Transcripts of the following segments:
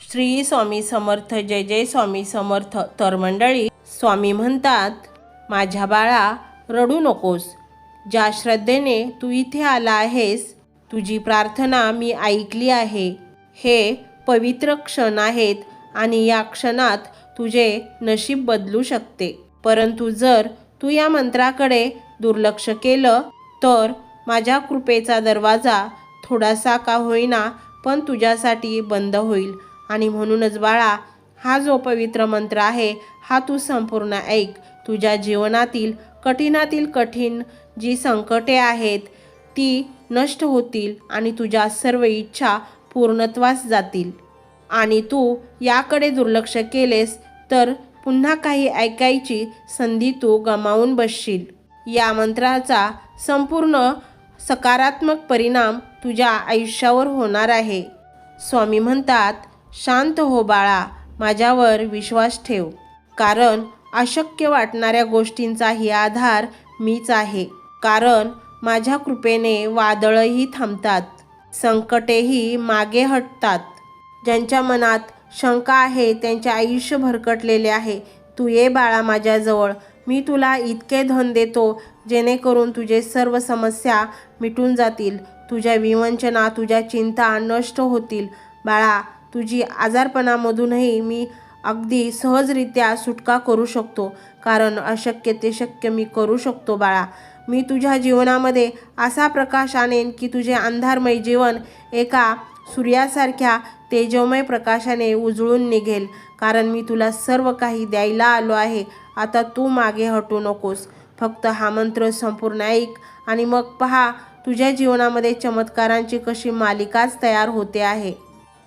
श्री स्वामी समर्थ जय जय स्वामी समर्थ. तर मंडळी स्वामी म्हणतात माझ्या बाळा रडू नकोस. ज्या श्रद्धेने तू इथे आला आहेस तुझी प्रार्थना मी ऐकली आहे. हे पवित्र क्षण आहेत आणि या क्षणात तुझे नशीब बदलू शकते. परंतु जर तू या मंत्राकडे दुर्लक्ष केलं तर माझ्या कृपेचा दरवाजा थोडासा का होईना पण तुझ्यासाठी बंद होईल. आणि म्हणूनच बाळा हा जो पवित्र मंत्र आहे हा तू संपूर्ण ऐक. तुझ्या जीवनातील कठीणातील कठीण जी संकटे आहेत ती नष्ट होतील आणि तुझ्या सर्व इच्छा पूर्णत्वास जातील. आणि तू याकडे दुर्लक्ष केलेस तर पुन्हा काही ऐकायची संधी तू गमावून बसशील. या मंत्राचा संपूर्ण सकारात्मक परिणाम तुझ्या आयुष्यावर होणार आहे. स्वामी म्हणतात शांत हो बाळा माझ्यावर विश्वास ठेव. कारण अशक्य वाटणाऱ्या गोष्टींचाही आधार मीच आहे. कारण माझ्या कृपेने वादळही थांबतात संकटेही मागे हटतात. ज्यांच्या मनात शंका आहे त्यांचे आयुष्य भरकटलेले आहे. तू ये बाळा माझ्याजवळ. मी तुला इतके धन देतो जेणेकरून तुझे सर्व समस्या मिटून जातील. तुझ्या विवंचना तुझ्या चिंता नष्ट होतील. बाळा तुझी आजारपणामधूनही मी अगदी सहजरित्या सुटका करू शकतो. कारण अशक्य ते शक्य मी करू शकतो बाळा. मी तुझ्या जीवनामध्ये असा प्रकाश आणेन की तुझे अंधारमय जीवन एका सूर्यासारख्या तेजोमय प्रकाशाने उजळून निघेल. कारण मी तुला सर्व काही द्यायला आलो आहे. आता तू मागे हटू नकोस. फक्त हा मंत्र संपूर्ण ऐक आणि मग पहा तुझ्या जीवनामध्ये चमत्कारांची कशी मालिकाच तयार होते आहे.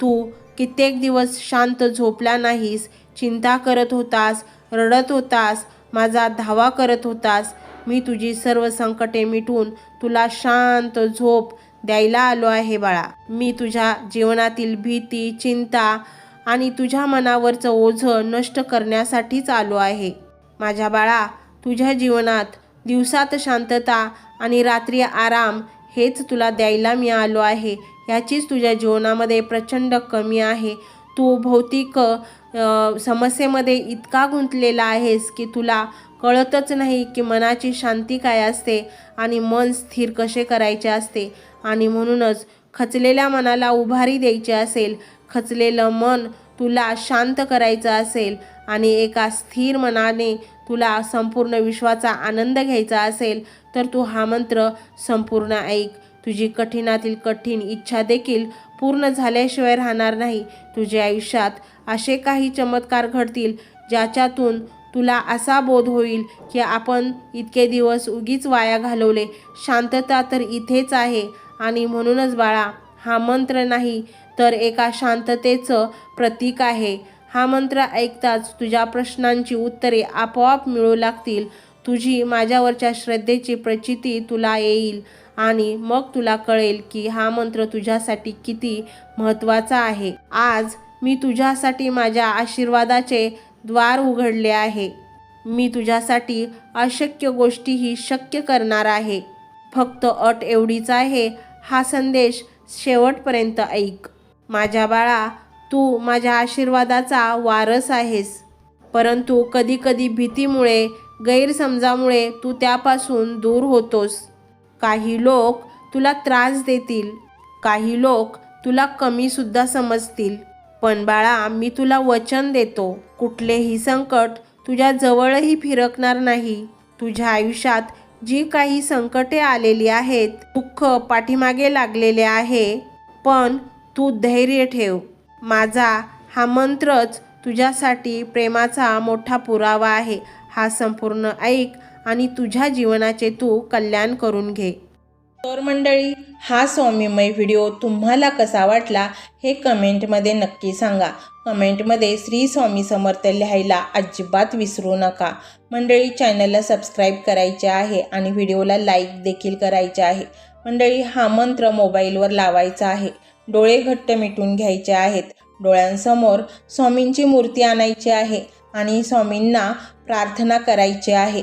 तू कित्येक दिवस शांत झोपला नाहीस चिंता करत होतास रडत होतास माझा धावा करत होतास. मी तुझी सर्व संकटे मिटून तुला शांत झोप द्यायला आलो आहे बाळा. मी तुझ्या जीवनातील भीती चिंता आणि तुझ्या मनावरचं ओझं नष्ट करण्यासाठीच आलो आहे. माझ्या बाळा तुझ्या जीवनात दिवसात शांतता आणि रात्री आराम हेच तुला द्यायला मी आलो आहे. याचीच तुझ्या जीवनामध्ये प्रचंड कमी आहे. तू भौतिक समस्येमध्ये इतका गुंतलेला आहेस की तुला कळतच नाही की मनाची शांती काय असते आणि मन स्थिर कसे करायचे असते. आणि म्हणूनच खचलेल्या मनाला उभारी द्यायची असेल खचलेलं मन तुला शांत करायचं असेल आणि एका स्थिर मनाने तुला संपूर्ण विश्वाचा आनंद घ्यायचा असेल तर तू हा मंत्र संपूर्ण ऐक. तुझी कठीणातील कठीण इच्छा देखील पूर्ण झाल्याशिवाय राहणार नाही. तुझ्या आयुष्यात असे काही चमत्कार घडतील ज्याच्यातून तुला असा बोध होईल की आपण इतके दिवस उगीच वाया घालवले. शांतता तर इथेच आहे. आणि म्हणूनच बाळा हा मंत्र नाही तर एका शांततेचं प्रतीक आहे. हा मंत्र ऐकताच तुझ्या प्रश्नांची उत्तरे आपोआप मिळू लागतील. तुझी माझ्यावरच्या श्रद्धेची प्रचिती तुला येईल. आणि मग तुला कळेल की हा मंत्र तुझ्यासाठी किती महत्त्वाचा आहे. आज मी तुझ्यासाठी माझ्या आशीर्वादाचे द्वार उघडले आहे. मी तुझ्यासाठी अशक्य गोष्टीही शक्य करणार आहे. फक्त अट एवढीच आहे हा संदेश शेवटपर्यंत ऐक. माझ्या बाळा तू माझ्या आशीर्वादाचा वारस आहेस. परंतु कधीकधी भीतीमुळे गैरसमजामुळे तू त्यापासून दूर होतोस. काही लोक तुला त्रास देतील काही लोक तुला कमीसुद्धा समजतील. पण बाळा मी तुला वचन देतो कुठलेही संकट तुझ्या जवळही फिरकणार नाही. तुझ्या आयुष्यात जी काही संकटे आलेली आहेत दुःख पाठीमागे लागलेले आहे पण तू धैर्य ठेव. माझा हा मंत्रच तुझ्यासाठी प्रेमाचा मोठा पुरावा आहे. हा संपूर्ण ऐक आणि तुझ्या जीवनाचे तू कल्याण करून घे. तर मंडळी हा स्वामीमय व्हिडिओ तुम्हाला कसा वाटला हे कमेंटमध्ये नक्की सांगा. कमेंटमध्ये श्री स्वामी समर्थ लिहायला अजिबात विसरू नका. मंडळी चॅनलला सबस्क्राईब करायचे आहे आणि व्हिडिओला लाईक देखील करायचे आहे. मंडळी हा मंत्र मोबाईलवर लावायचा आहे. डोळे घट्ट मिटून घ्यायचे आहेत. डोळ्यांसमोर स्वामींची मूर्ती आणायची आहे आणि स्वामींना प्रार्थना करायची आहे.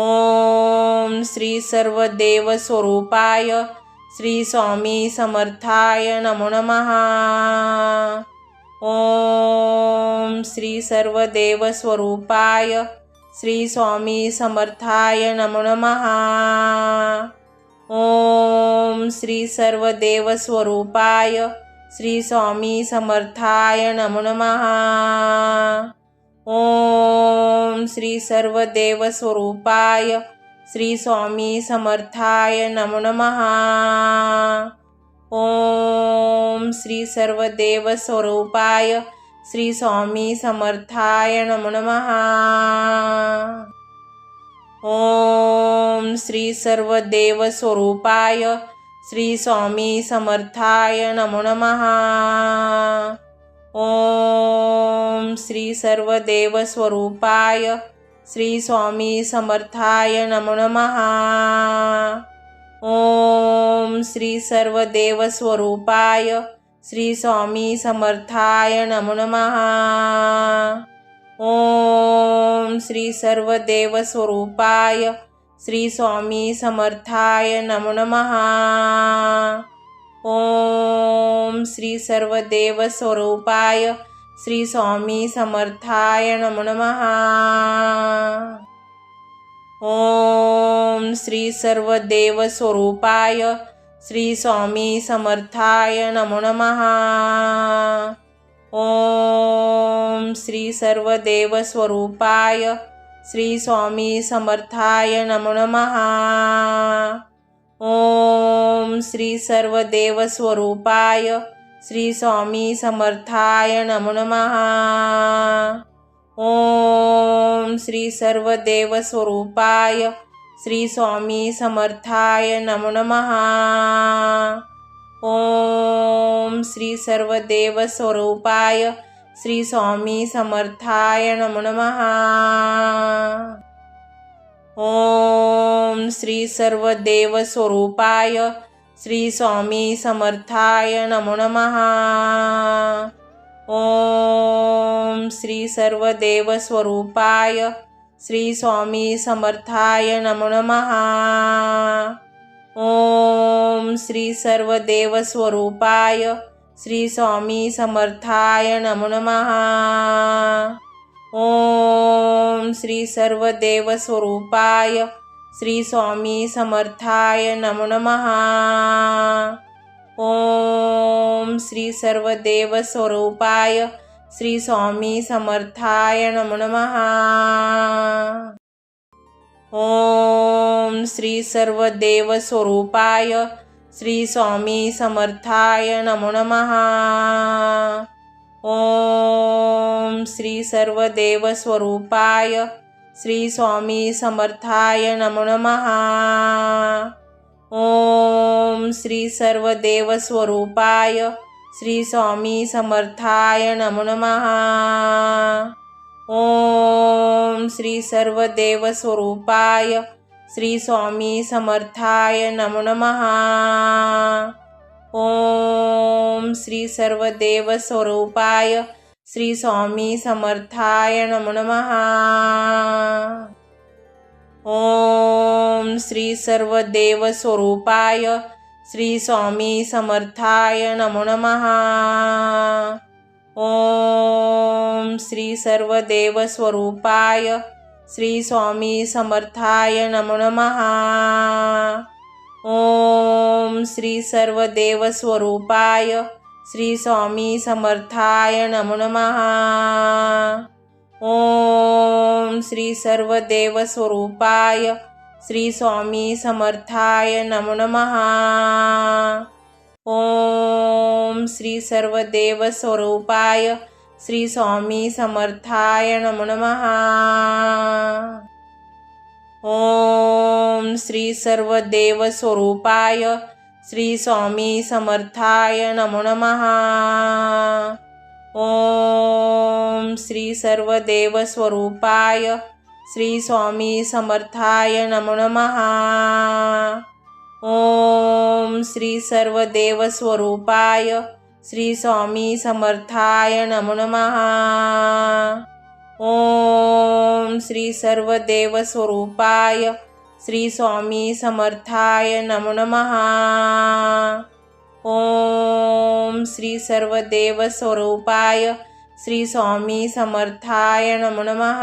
ओम श्री सर्वदेव स्वरूपाय श्री स्वामी समर्थाय नमो नमः. ओम श्री सर्वदेव स्वरूपाय श्री स्वामी समर्थाय नमो नमः. ओम श्री सर्वदेव स्वरूपाय श्री स्वामी समर्थाय नमो नमः. ओम श्री सर्वदेव स्वरूपाय श्री स्वामी समर्थाय नमो नमः। ओम श्री सर्वदेव स्वरूपाय श्री स्वामी समर्थाय नमो नमः। ओम श्री सर्वदेव स्वरूपाय श्री स्वामी समर्थाय नमो नमः। ओम श्री सर्वदेव स्वरूपाय श्री स्वामी समर्थाय नमो नमहा ओम श्री सर्वदेव स्वरूपाय श्री स्वामी समर्थाय नमो नमहा ओम श्री सर्वदेव स्वरूपाय श्री स्वामी समर्थाय नमो नमहा ओम श्री सर्वदेव स्वरूपाय श्री स्वामी समर्थाय नमो नमः। ओम श्री सर्वदेव स्वरूपाय श्री स्वामी समर्थाय नमो नमः। ओम श्री सर्वदेव स्वरूपाय श्री स्वामी समर्थाय नमो नमः। ओम श्री सर्वदेव स्वरूपाय श्री स्वामी समर्थाय नमो नमः। ओम श्री सर्वदेव स्वरूपाय श्री स्वामी समर्थाय नमो नमः। ओम श्री सर्वदेव स्वरूपाय श्री स्वामी समर्थाय नमो नमः। ओम श्री सर्वदेव स्वरूपाय श्री स्वामी समर्थाय नमो नमः. ओम श्री सर्वदेव स्वरूपाय श्री स्वामी समर्थाय नमो नमः. ओम श्री सर्वदेव स्वरूपाय श्री स्वामी समर्थाय नमो नमः. ओम श्री सर्वदेव स्वरूपाय श्री स्वामी समर्थाय नमो नमहा ओम श्री सर्वदेव स्वरूपाय श्री स्वामी समर्थाय नमो नमहा ओम श्री सर्वदेव स्वरूपाय श्री स्वामी समर्थाय नमो नमहा ओम श्री सर्वदेव स्वरूपाय श्री स्वामी समर्थाय नमो नमहा ओम श्री सर्वदेव स्वरूपाय श्री स्वामी समर्थाय नमो नमहा ओम श्री सर्वदेव स्वरूपाय श्री स्वामी समर्थाय नमो नमहा ओम श्री सर्वदेव स्वरूपाय श्री स्वामी समर्थाय नमो नमः। ओम श्री सर्वदेव स्वरूपाय श्री स्वामी समर्थाय नमो नमः। ओम श्री सर्वदेव स्वरूपाय श्री स्वामी समर्थाय नमो नमः। ओम श्री सर्वदेव स्वरूपाय श्री स्वामी समर्थाय नमो नमहा ओम श्री सर्वदेव स्वरूपाय श्री स्वामी समर्थाय नमो नमहा ओम श्री सर्वदेव स्वरूपाय श्री स्वामी समर्थाय नमो नमहा ओम श्री सर्वदेव स्वरूपाय श्री स्वामी समर्थाय नमो नमः. ओम श्री सर्वदेव स्वरूपाय श्री स्वामी समर्थाय नमो नमः. ओम श्री सर्वदेव स्वरूपाय श्री स्वामी समर्थाय नमो नमः. ओम श्री सर्वदेव स्वरूपाय श्री स्वामी समर्थाय नमो नमः. ओम श्री सर्वदेव स्वरूपाय श्री स्वामी समर्थाय नमो नमः.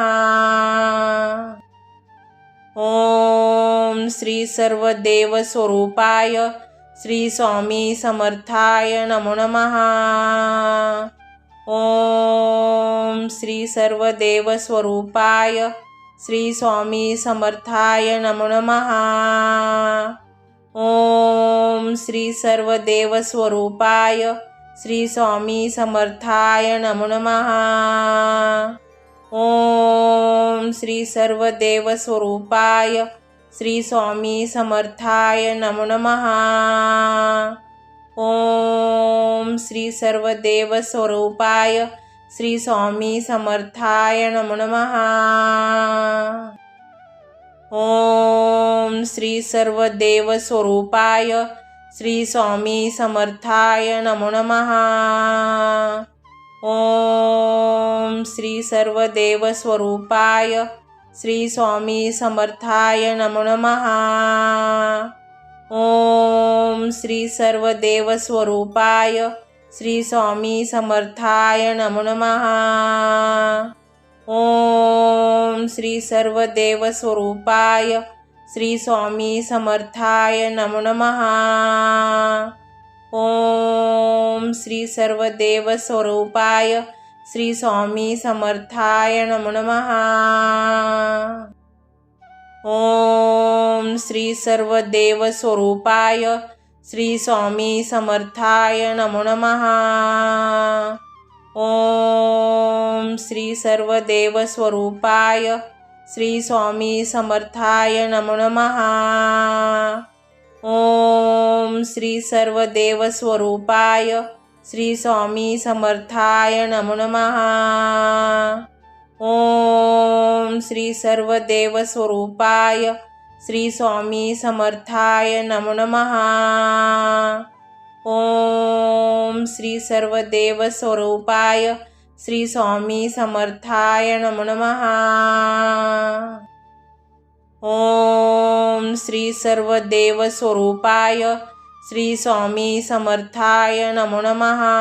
ओम श्री सर्वदेव स्वरूपाय श्री स्वामी समर्थाय नमो नमः. ओम श्री सर्वदेव स्वरूपाय श्री स्वामी समर्थाय नमो नमः. ओम श्री सर्वदेव स्वरूपाय श्री स्वामी समर्थाय नमो नमः. ओम श्री सर्वदेव स्वरूपाय श्री स्वामी समर्थाय नमो नमः. ओम श्री सर्वदेव स्वरूपाय श्री स्वामी समर्थाय नमो नमः। ओम श्री सर्वदेव स्वरूपाय श्री स्वामी समर्थाय नमो नमः। ओम श्री सर्वदेव स्वरूपाय श्री स्वामी समर्थाय नमो नमः। ओम श्री सर्वदेव स्वरूपाय श्री स्वामी समर्थाय नमो नमः। ओम श्री सर्वदेव स्वरूपाय श्री स्वामी समर्थाय नमो नमः। ओम श्री सर्वदेव स्वरूपाय श्री स्वामी समर्थाय नमो नमः। ओम श्री सर्वदेव स्वरूपाय श्री स्वामी समर्थाय नमो नमहा ओम श्री सर्वदेव स्वरूपाय श्री स्वामी समर्थाय नमो नमहा ओम श्री सर्वदेव स्वरूपाय श्री स्वामी समर्थाय नमो नमहा ओम श्री सर्वदेव स्वरूपाय श्री स्वामी समर्थाय नमो नमहा ओम श्री सर्वदेव स्वरूपाय श्री स्वामी समर्थाय नमो नमहा ओम श्री सर्वदेव स्वरूपाय श्री स्वामी समर्थाय नमो नमहा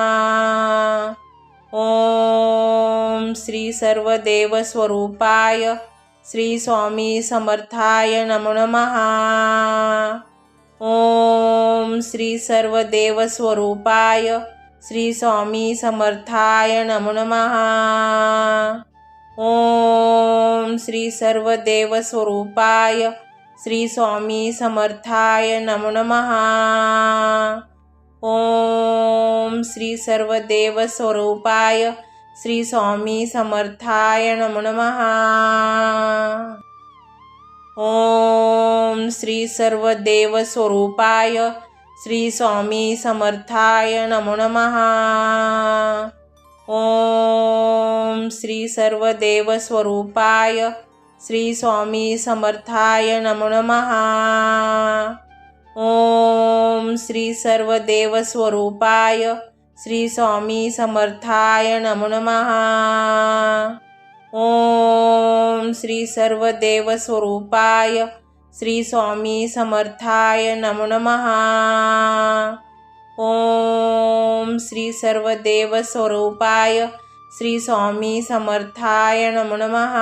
ओम श्री सर्वदेव स्वरूपाय श्री स्वामी समर्थाय नमो नमः। ओम श्री सर्वदेव स्वरूपाय श्री स्वामी समर्थाय नमो नमः। ओम श्री सर्वदेव स्वरूपाय श्री स्वामी समर्थाय नमो नमः। ओम श्री सर्वदेव स्वरूपाय श्री स्वामी समर्थाय नमो नमः। ओम श्री सर्वदेव स्वरूपाय श्री स्वामी समर्थाय नमो नमः। ओम श्री सर्वदेव स्वरूपाय श्री स्वामी समर्थाय नमो नमः। ओम श्री सर्वदेव स्वरूपाय श्री स्वामी समर्थाय नमो नमः। ओम श्री सर्वदेव स्वरूपाय श्री स्वामी समर्थाय नमो नमः। ओम श्री सर्वदेव स्वरूपाय श्री स्वामी समर्थाय नमो नमः।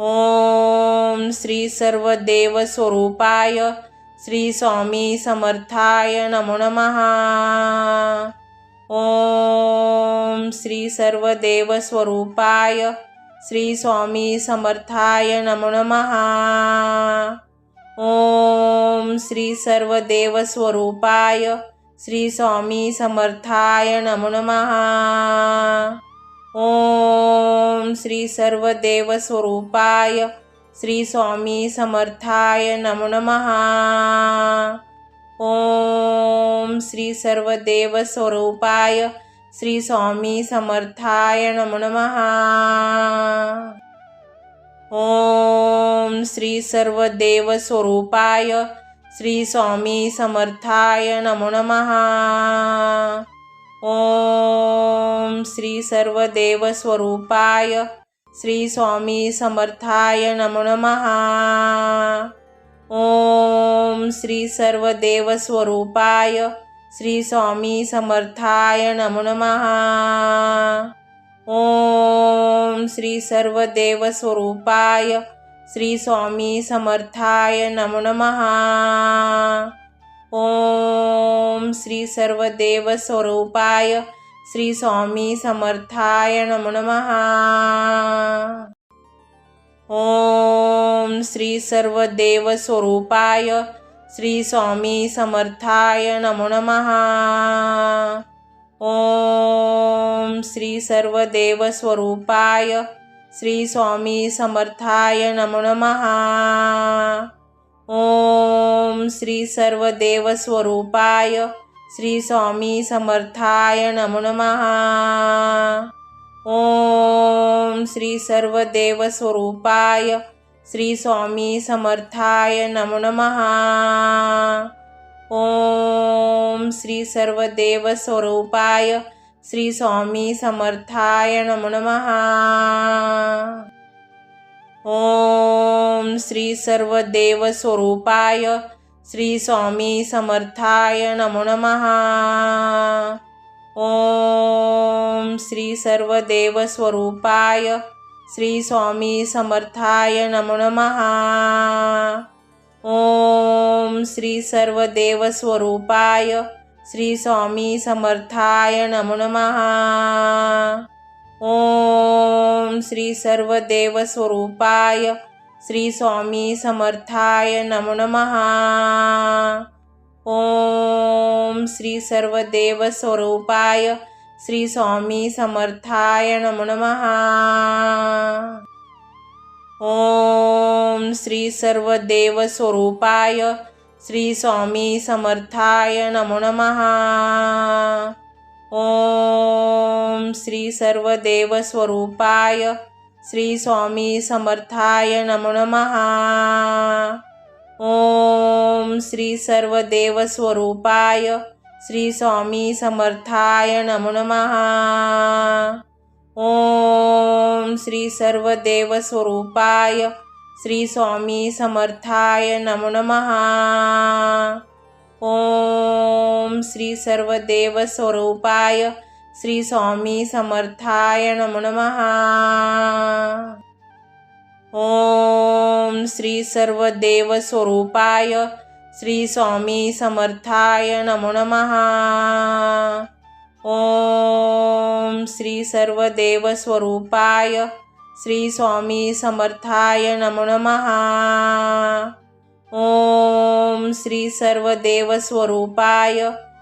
ओम श्री सर्वदेव स्वरूपाय श्री स्वामी समर्थाय नमो नमहा ओम श्री सर्वदेव स्वरूपाय श्री स्वामी समर्थाय नमो नमहा ओम श्री सर्वदेव स्वरूपाय श्री स्वामी समर्थाय नमो नमहा ओम श्री सर्वदेव स्वरूपाय श्री स्वामी समर्थाय नम नमः। ओम श्री सर्वदेव स्वरूपाय श्री स्वामी समर्थाय नम नमः। ओम श्री सर्वदेव स्वरूपाय श्री स्वामी समर्थाय नमो नमः। ओम श्री सर्वदेव स्वरूपाय श्री स्वामी समर्थाय नमो नमः। ओम श्री सर्वदेव स्वरूपाय श्री स्वामी समर्थाय नमो नमः। ओम श्री सर्वदेव स्वरूपाय श्री स्वामी समर्थाय नमो नमः। ओम श्री सर्वदेव स्वरूपाय श्री स्वामी समर्थाय नमो नमः। ओम श्री सर्वदेव स्वरूपाय श्री स्वामी समर्थाय नमो नमः। ओम श्री सर्वदेव स्वरूपाय श्री स्वामी समर्थाय नमो नमः। ओम श्री सर्वदेव स्वरूपाय श्री स्वामी समर्थाय नमो नमः. ओम श्री सर्वदेव स्वरूपाय श्री स्वामी समर्थाय नमो नमः. ओम श्री सर्वदेव स्वरूपाय श्री स्वामी समर्थाय नमो नमः. ओम श्री सर्वदेव स्वरूपाय श्री स्वामी समर्थाय नमो नमहा ओम श्री सर्वदेव स्वरूपाय श्री स्वामी समर्थाय नमो नमहा ओम श्री सर्वदेव स्वरूपाय श्री स्वामी समर्थाय नमो नमहा ओम श्री सर्वदेव स्वरूपाय श्री स्वामी समर्थाय नमो नमहा ओम श्री सर्वदेव स्वरूपाय श्री स्वामी समर्थाय नमो नमहा ओम श्री सर्वदेव स्वरूपाय श्री स्वामी समर्थाय नमो नमहा ओम श्री सर्वदेव स्वरूपाय श्री स्वामी समर्थाय नमो महा ओम श्री सर्वदेव स्वरूपाय श्री स्वामी समर्थाय नमो महा ओम श्री सर्वदेव स्वरूपाय श्री स्वामी समर्थाय नमो महा ओम श्री सर्वदेव स्वरूपाय श्री स्वामी समर्थाय नमो नमः। ओम श्री सर्वदेव स्वरूपाय श्री स्वामी समर्थाय नमो नमः। ओम श्री सर्वदेव स्वरूपाय श्री स्वामी समर्थाय नमो नमः। ओम श्री सर्वदेव स्वरूपाय